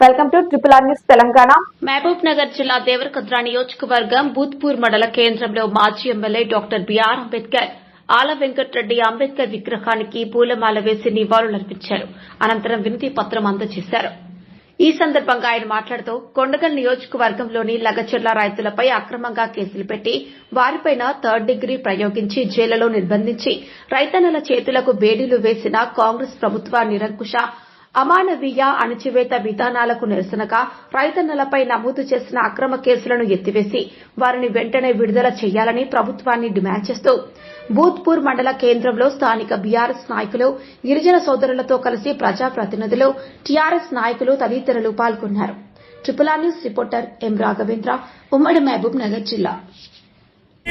Welcome to triple R news Telangana. Mahabubnagar జిల్లా దేవరకద్ర నియోజకవర్గం బూత్పూర్ మండల కేంద్రంలో మాజీ MLA doctor B R Ambedkar Ala Venkatareddy Ambedkar విగ్రహానికి పూలమాల వేసి నివాళులర్పించారు. అనంతరం వినతి పత్రం అందజేశారు. ఈ సందర్భంగా ఆయన మాట్లాడుతూ కొండగల్ నియోజకవర్గంలోని లగచెర్ల రైతులపై అక్రమంగా కేసులు పెట్టి వారిపైన థర్డ్ డిగ్రీ ప్రయోగించి జైలులో నిర్బంధించి రైతన్నల చేతులకు బేడీలు వేసిన కాంగ్రెస్ ప్రభుత్వ నిరంకుశ అమానవీయ అణచివేత విధానాలకు నిరసనగా రైతన్నలపై నమోదు చేసిన అక్రమ కేసులను ఎత్తివేసి వారిని వెంటనే విడుదల చేయాలని ప్రభుత్వాన్ని డిమాండ్ చేస్తూ భూత్పూర్ మండల కేంద్రంలో స్థానిక బీఆర్ఎస్ నాయకులు గిరిజన సోదరులతో కలిసి ప్రజాప్రతినిధులు టీఆర్ఎస్ నాయకులు తదితరులు పాల్గొన్నారు. Triple R news reporter M Raghavendra ఉమ్మడి మహబూబ్ నగర్ జిల్లా.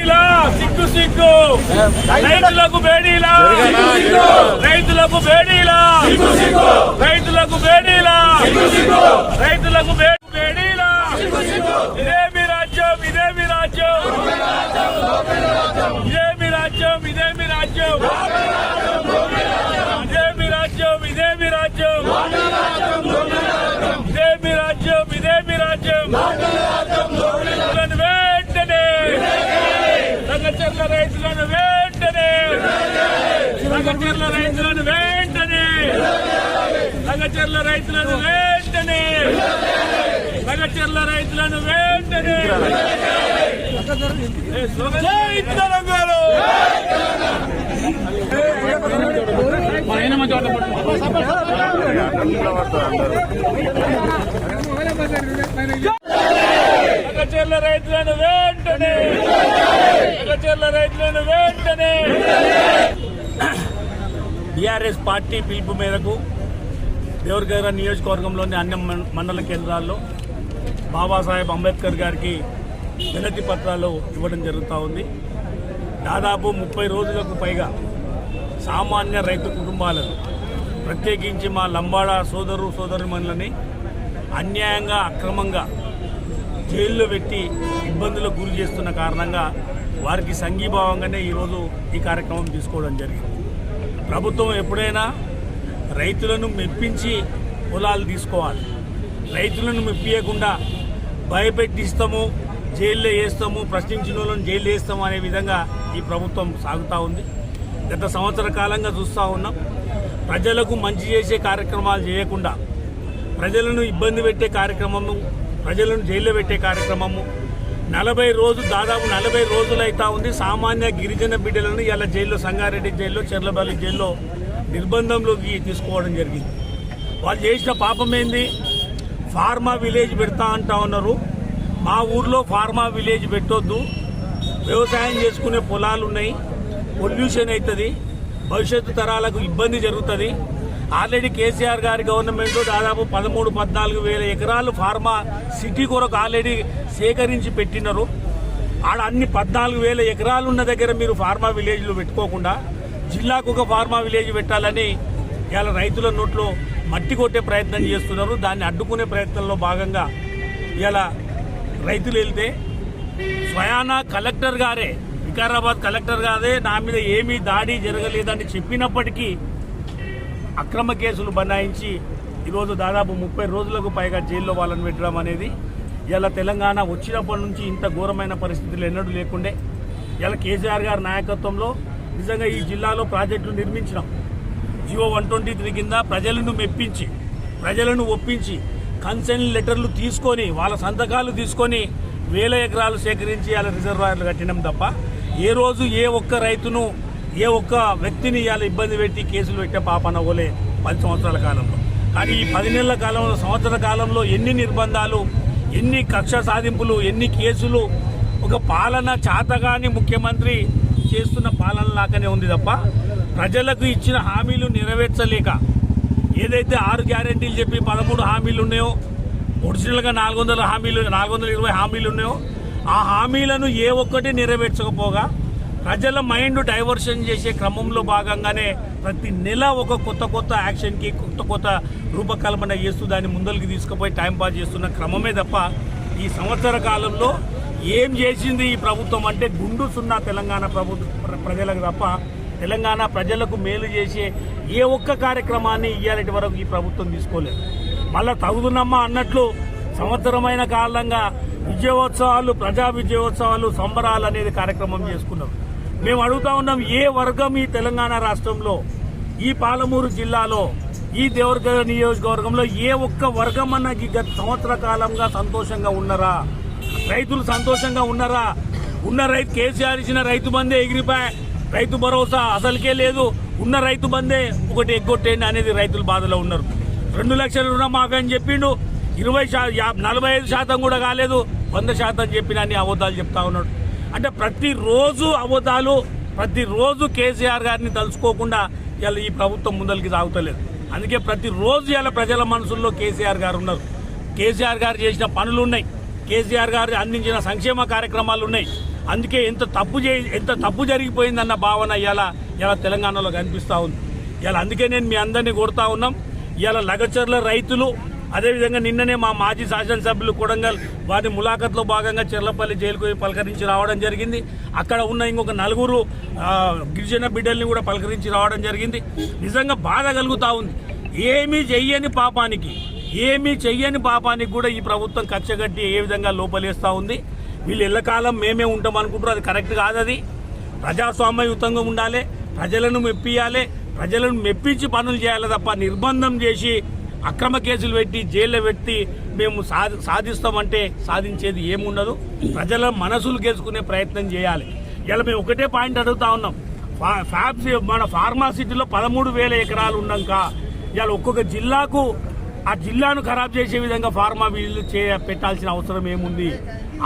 సిగ్గు సిగ్గు. రైతులకు బేడీలా. రైతులకు బేడీలా. రైతులకు మగచెర్ల రైతులను వెంటనే! మగచెర్ల రైతులను వెంటనే! రైతులను వెంటనే! మగచెర్ల రైతులను వెంటనే! టిఆర్ఎస్ పార్టీ పిలుపు మేరకు దేవరగర నియోజకవర్గంలోని అన్ని మండల కేంద్రాల్లో బాబాసాహెబ్ అంబేద్కర్ గారికి వినతి పత్రాలు ఇవ్వడం జరుగుతూ ఉంది. దాదాపు ముప్పై రోజులకు పైగా సామాన్య రైతు కుటుంబాలను ప్రత్యేకించి మా లంబాడ సోదరు సోదరుమణులని అన్యాయంగా అక్రమంగా జైల్లో పెట్టి ఇబ్బందులకు గురి చేస్తున్న కారణంగా వారికి సంఘీభావంగానే ఈరోజు ఈ కార్యక్రమం తీసుకోవడం జరిగింది. ప్రభుత్వం ఎప్పుడైనా రైతులను మెప్పించి పొలాలు తీసుకోవాలి. రైతులను మెప్పియకుండా భయపెట్టిస్తాము జైల్లో వేస్తాము ప్రశ్నించిన వాళ్ళని జైల్లో వేస్తాము అనే విధంగా ఈ ప్రభుత్వం సాగుతూ ఉంది. గత సంవత్సర కాలంగా చూస్తూ ఉన్నాం. ప్రజలకు మంచి చేసే కార్యక్రమాలు చేయకుండా ప్రజలను ఇబ్బంది పెట్టే కార్యక్రమము ప్రజలను జైల్లో పెట్టే కార్యక్రమము. నలభై రోజు దాదాపు నలభై రోజులు అవుతా ఉంది. సామాన్య గిరిజన బిడ్డలను ఇలా జైల్లో సంగారెడ్డి జైల్లో చెర్లబల్లి జైల్లో నిర్బంధంలోకి తీసుకోవడం జరిగింది. వాళ్ళు చేసిన పాపం ఏంది? ఫార్మా విలేజ్ పెడతా అంటా ఉన్నారు. మా ఊర్లో ఫార్మా విలేజ్ పెట్టొద్దు. వ్యవసాయం చేసుకునే పొలాలు ఉన్నాయి. పొల్యూషన్ అవుతుంది భవిష్యత్తు తరాలకు ఇబ్బంది జరుగుతుంది. ఆల్రెడీ కేసీఆర్ గారి గవర్నమెంట్ దాదాపు పదమూడు పద్నాలుగు వేల ఎకరాలు ఫార్మా సిటీ కొరకు ఆల్రెడీ సేకరించి పెట్టినారు. ఆడ అన్ని పద్నాలుగు వేల ఎకరాలు ఉన్న దగ్గర మీరు ఫార్మా విలేజ్లు పెట్టుకోకుండా జిల్లాకు ఒక ఫార్మా విలేజ్ పెట్టాలని ఇవాళ రైతుల నోట్లో మట్టి కొట్టే ప్రయత్నం చేస్తున్నారు. దాన్ని అడ్డుకునే ప్రయత్నంలో భాగంగా ఇవాళ రైతులు వెళ్తే స్వయాన కలెక్టర్ గారే వికారాబాద్ కలెక్టర్ గారే నా మీద ఏమీ దాడి జరగలేదని చెప్పినప్పటికీ అక్రమ కేసులు బనాయించి ఈరోజు దాదాపు ముప్పై రోజులకు పైగా జైల్లో వాళ్ళని పెట్టడం అనేది ఇలా తెలంగాణ వచ్చినప్పటి నుంచి ఇంత ఘోరమైన పరిస్థితులు ఎన్నడూ లేకుండే. ఇలా కేసీఆర్ గారి నాయకత్వంలో నిజంగా ఈ జిల్లాలో ప్రాజెక్టులు నిర్మించినాం. G O one twenty three కింద ప్రజలను మెప్పించి ప్రజలను ఒప్పించి కన్సెంట్ లెటర్లు తీసుకొని వాళ్ళ సంతకాలు తీసుకొని వేల ఎకరాలు సేకరించి వాళ్ళ రిజర్వాయర్లు కట్టినాం తప్ప ఏ రోజు ఏ ఒక్క రైతును ఏ ఒక్క వ్యక్తిని ఇవాళ ఇబ్బంది పెట్టి కేసులు పెట్టే పాపన పోలే పది సంవత్సరాల కాలంలో. కానీ ఈ పది నెలల కాలంలో సంవత్సర కాలంలో ఎన్ని నిర్బంధాలు ఎన్ని కక్ష సాధింపులు ఎన్ని కేసులు ఒక పాలన చాతగాని ముఖ్యమంత్రి చేస్తున్న పాలన లాగానే ఉంది తప్ప ప్రజలకు ఇచ్చిన హామీలు నెరవేర్చలేక ఏదైతే ఆరు గ్యారెంటీలు చెప్పి పదమూడు హామీలు ఉన్నాయో ఒరిజినల్గా నాలుగు వందల హామీలు నాలుగు వందల ఇరవై హామీలు ఉన్నాయో ఆ హామీలను ఏ ఒక్కటి నెరవేర్చకపోగా ప్రజల మైండ్ డైవర్షన్ చేసే క్రమంలో భాగంగానే ప్రతి నెల ఒక కొత్త కొత్త యాక్షన్కి కొత్త కొత్త రూపకల్పన చేస్తూ దాన్ని ముందరికి తీసుకుపోయి టైం పాస్ చేస్తున్న క్రమమే తప్ప ఈ సంవత్సర కాలంలో ఏం చేసింది ఈ ప్రభుత్వం అంటే గుండు సున్నా తెలంగాణ ప్రభుత్వ ప్రజలకు తప్ప తెలంగాణ ప్రజలకు మేలు చేసే ఏ ఒక్క కార్యక్రమాన్ని ఇయ్యాలటి వరకు ఈ ప్రభుత్వం తీసుకోలేదు. మళ్ళా తగుదునమ్మా అన్నట్లు సంవత్సరమైన కాలంగా విజయోత్సవాలు ప్రజా విజయోత్సవాలు సంబరాలు అనేది కార్యక్రమం చేసుకున్నాం మేము అడుగుతా ఉన్నాం ఏ వర్గం ఈ తెలంగాణ రాష్ట్రంలో ఈ పాలమూరు జిల్లాలో ఈ దేవరగడ నియోజకవర్గంలో ఏ ఒక్క వర్గం అన్న గత సంవత్సర కాలంగా సంతోషంగా ఉన్నారా? రైతులు సంతోషంగా ఉన్నారా? ఉన్న రైతు కేసీఆర్ ఇచ్చిన రైతు బందే ఎగిరిపాయ? రైతు భరోసా అసలుకే లేదు. ఉన్న రైతు బందే ఒకటి ఎగ్గొట్టేయండి అనేది రైతులు బాధలో ఉన్నారు. రెండు లక్షల రుణమాఫీ అని చెప్పిండు. ఇరవై నలభై ఐదు శాతం కూడా కాలేదు. వంద శాతం చెప్పిన అన్ని అబద్ధాలు చెప్తా ఉన్నాడు. అంటే ప్రతిరోజు అబద్ధాలు ప్రతిరోజు కేసీఆర్ గారిని తలుచుకోకుండా ఇలా ఈ ప్రభుత్వం ముందరికి సాగుతలేదు. అందుకే ప్రతిరోజు ఇలా ప్రజల మనసుల్లో కేసీఆర్ గారు ఉన్నారు. కేసీఆర్ గారు చేసిన పనులు ఉన్నాయి. కేసీఆర్ గారు అందించిన సంక్షేమ కార్యక్రమాలు ఉన్నాయి. అందుకే ఎంత తప్పు చే ఎంత తప్పు జరిగిపోయిందన్న భావన ఇలా ఇలా తెలంగాణలో కనిపిస్తూ ఉంది. ఇలా అందుకే నేను మీ అందరినీ కోరుతా ఉన్నాం. ఇలా లగచర్ల రైతులు అదేవిధంగా నిన్ననే మా మాజీ శాసనసభ్యులు కొడంగల్ వారి ములాఖత్లో భాగంగా చెర్లపల్లి జైలుకు పలకరించి రావడం జరిగింది. అక్కడ ఉన్న ఇంకొక నలుగురు గిరిజన బిడ్డల్ని కూడా పలకరించి రావడం జరిగింది. నిజంగా బాధ కలుగుతూ ఉంది. ఏమీ చెయ్యని పాపానికి ఏమీ చెయ్యని పాపానికి కూడా ఈ ప్రభుత్వం కచ్చగట్టి ఏ విధంగా లోపలేస్తూ ఉంది? వీళ్ళు ఎల్లకాలం మేమే ఉంటాం అనుకుంటారు అది కరెక్ట్ కాదు అది. ప్రజాస్వామ్యయుతంగా ఉండాలి ప్రజలను మెప్పియాలి ప్రజలను మెప్పించి పనులు చేయాలి తప్ప నిర్బంధం చేసి అక్రమ కేసులు పెట్టి జైల్లో పెట్టి మేము సాధి సాధిస్తామంటే సాధించేది ఏముండదు. ప్రజల మనసులు గెలుచుకునే ప్రయత్నం చేయాలి. ఇలా మేము ఒకటే పాయింట్ అడుగుతా ఉన్నాం. ఫా- ఫ్యాబ్స్ మన ఫార్మాసిటీలో పదమూడు వేల ఎకరాలు ఉన్నాక ఇవాళ ఒక్కొక్క జిల్లాకు ఆ జిల్లాను ఖరాబ్ చేసే విధంగా ఫార్మా వీళ్ళు చే పెట్టాల్సిన అవసరం ఏముంది?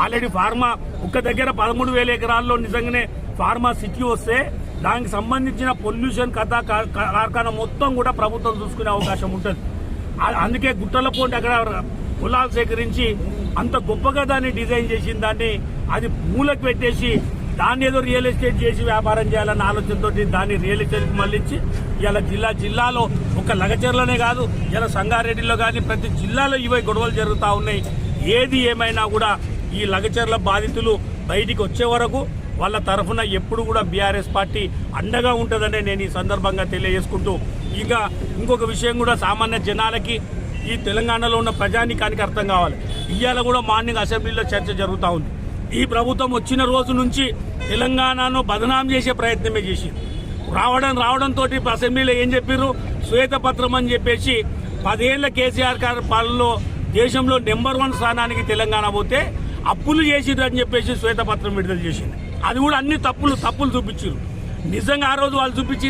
ఆల్రెడీ ఫార్మా ఒక్క దగ్గర పదమూడు వేల ఎకరాల్లో నిజంగానే ఫార్మా సిటీ వస్తే దానికి సంబంధించిన పొల్యూషన్ కథ కార్ఖానా మొత్తం కూడా ప్రభుత్వం చూసుకునే అవకాశం ఉంటుంది. అందుకే గుట్టల పోటీ అక్కడ కులాలు సేకరించి అంత గొప్పగా దాన్ని డిజైన్ చేసిన దాన్ని అది మూలకు పెట్టేసి దాన్ని ఏదో రియల్ ఎస్టేట్ చేసి వ్యాపారం చేయాలన్న ఆలోచనతో దాన్ని రియల్ ఎస్టేట్ మళ్ళించి ఇలా జిల్లా జిల్లాలో ఒక లగచర్లనే కాదు ఇలా సంగారెడ్డిలో కానీ ప్రతి జిల్లాలో ఇవే గొడవలు జరుగుతూ ఉన్నాయి. ఏది ఏమైనా కూడా ఈ లగచర్ల బాధితులు బయటికి వచ్చే వరకు వాళ్ళ తరఫున ఎప్పుడు కూడా బీఆర్ఎస్ పార్టీ అండగా ఉంటుందనే నేను ఈ సందర్భంగా తెలియజేసుకుంటూ ఇంకా ఇంకొక విషయం కూడా సామాన్య జనాలకి ఈ తెలంగాణలో ఉన్న ప్రజానికానికి అర్థం కావాలి. ఇవాళ కూడా మార్నింగ్ అసెంబ్లీలో చర్చ జరుగుతూ ఉంది. ఈ ప్రభుత్వం వచ్చిన రోజు నుంచి తెలంగాణను బదనాం చేసే ప్రయత్నమే చేసింది రావడం రావడంతో అసెంబ్లీలో ఏం చెప్పారు శ్వేతపత్రం అని చెప్పేసి పదేళ్ళ కేసీఆర్ గారి పాలనలో దేశంలో నెంబర్ వన్ స్థానానికి తెలంగాణ పోతే అప్పులు చేసిరు అని చెప్పేసి శ్వేతపత్రం విడుదల చేసింది. అది కూడా అన్ని తప్పులు తప్పులు చూపించారు నిజంగా ఆ రోజు వాళ్ళు చూపించింది